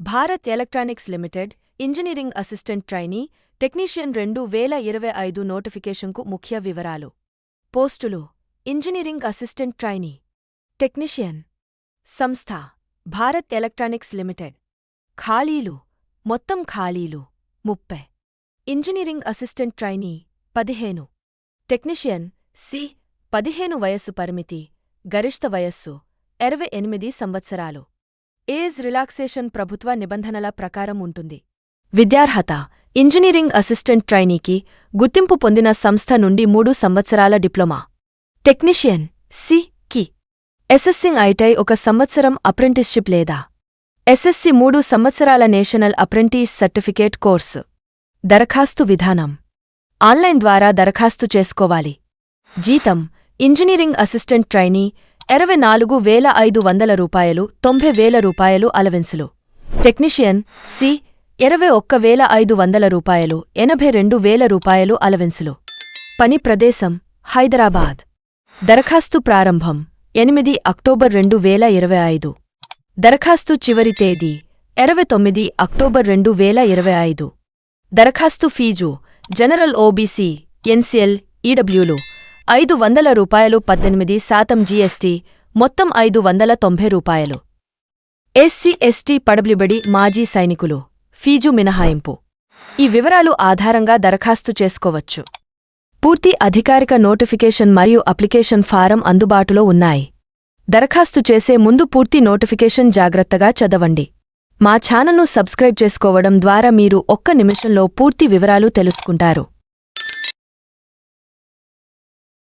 Bharat electronics limited engineering assistant trainee technician రెండు వేల ఇరవై ఐదు నోటిఫికేషన్కు ముఖ్య వివరాలు. పోస్టులు ఇంజనీరింగ్ అసిస్టెంట్ ట్రైనీ టెక్నీషియన్ సంస్థ భారత్ ఎలక్ట్రానిక్స్ లిమిటెడ్. ఖాళీలు మొత్తం ఖాళీలు ముప్పై. ఇంజనీరింగ్ అసిస్టెంట్ ట్రైనీ పదిహేను. టెక్నీషియన్ సి పదిహేను వయస్సు పరిమితి గరిష్ట వయస్సు ఇరవై ఎనిమిది సంవత్సరాలు. ఏజ్ రిలాక్సేషన్ ప్రభుత్వ నిబంధనల ప్రకారం ఉంటుంది. విద్యార్హత ఇంజనీరింగ్ అసిస్టెంట్ ట్రైనీకి గుర్తింపు పొందిన సంస్థ నుండి మూడు సంవత్సరాల డిప్లొమా. టెక్నీషియన్ సి కి. ఎస్ఎస్సింగ్ ఐటై ఒక సంవత్సరం అప్రెంటిస్షిప్ లేదా? ఎస్ఎస్సి మూడు సంవత్సరాల నేషనల్ అప్రెంటిస్ సర్టిఫికేట్ కోర్సు. దరఖాస్తు విధానం. ఆన్లైన్ ద్వారా దరఖాస్తు చేసుకోవాలి. జీతం ఇంజనీరింగ్ అసిస్టెంట్ ట్రైనీ ఇరవై నాలుగు వేల ఐదు వందల రూపాయలు తొంభై వేల రూపాయలు అలవెన్సులు. టెక్నీషియన్ సి ఇరవై ఒక్క వేల ఐదు వందల రూపాయలు ఎనభై రెండు వేల రూపాయలు అలవెన్సులు. పని ప్రదేశం హైదరాబాద్. దరఖాస్తు ప్రారంభం ఎనిమిది అక్టోబర్ రెండు వేల ఇరవై ఐదు. దరఖాస్తు చివరి తేదీ ఇరవై తొమ్మిది అక్టోబర్ రెండు వేల ఇరవై ఐదు. దరఖాస్తు ఫీజు జనరల్ ఓబీసీ ఎన్సీఎల్ ఈడబ్ల్యూలు. ఐదు వందల రూపాయలు పద్దెనిమిది శాతం జీఎస్టీ మొత్తం ఐదు వందల తొంభై రూపాయలు. ఎస్సీ ఎస్టీ పడబ్లిబడి మాజీ సైనికులు. ఫీజు మినహాయింపు. ఈ వివరాలు ఆధారంగా దరఖాస్తు చేసుకోవచ్చు. పూర్తి అధికారిక నోటిఫికేషన్ మరియు అప్లికేషన్ ఫారం అందుబాటులో ఉన్నాయి. దరఖాస్తు చేసే ముందు పూర్తి నోటిఫికేషన్ జాగ్రత్తగా చదవండి. మా ఛానల్ను సబ్స్క్రైబ్ చేసుకోవడం ద్వారా మీరు ఒక్క నిమిషంలో పూర్తి వివరాలు తెలుసుకుంటారు.